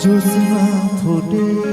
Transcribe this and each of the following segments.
জোসনা ফোটেনি।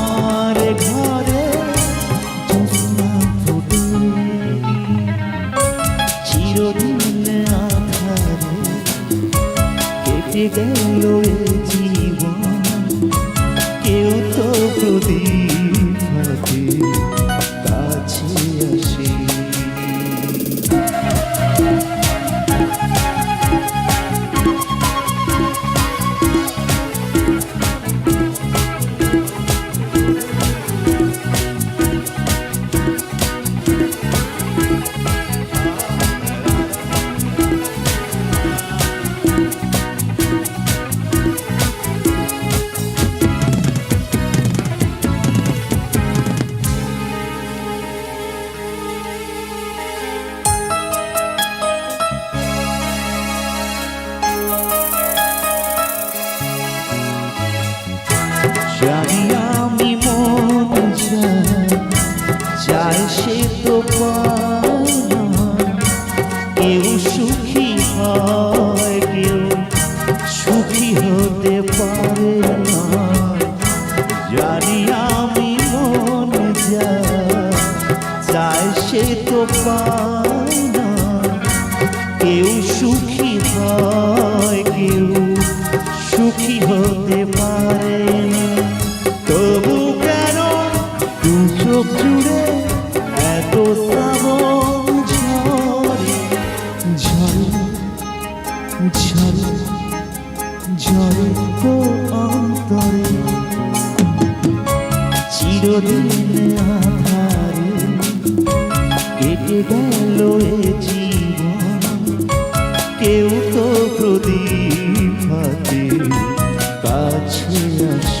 别再犹有记。চায় সে তো পায় না কেউ সুখী হয়। আহারে কেটে গেল এ জীবন। কেউ তো প্রদীপ কাছে আসে।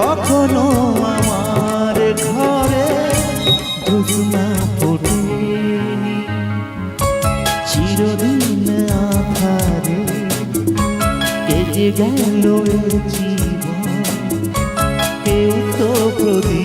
কখনো আমার ঘরে ঘুষনা পড়ে চিরদিন আধারে কেটে গেল জীবন। কেউ তো প্রদীপ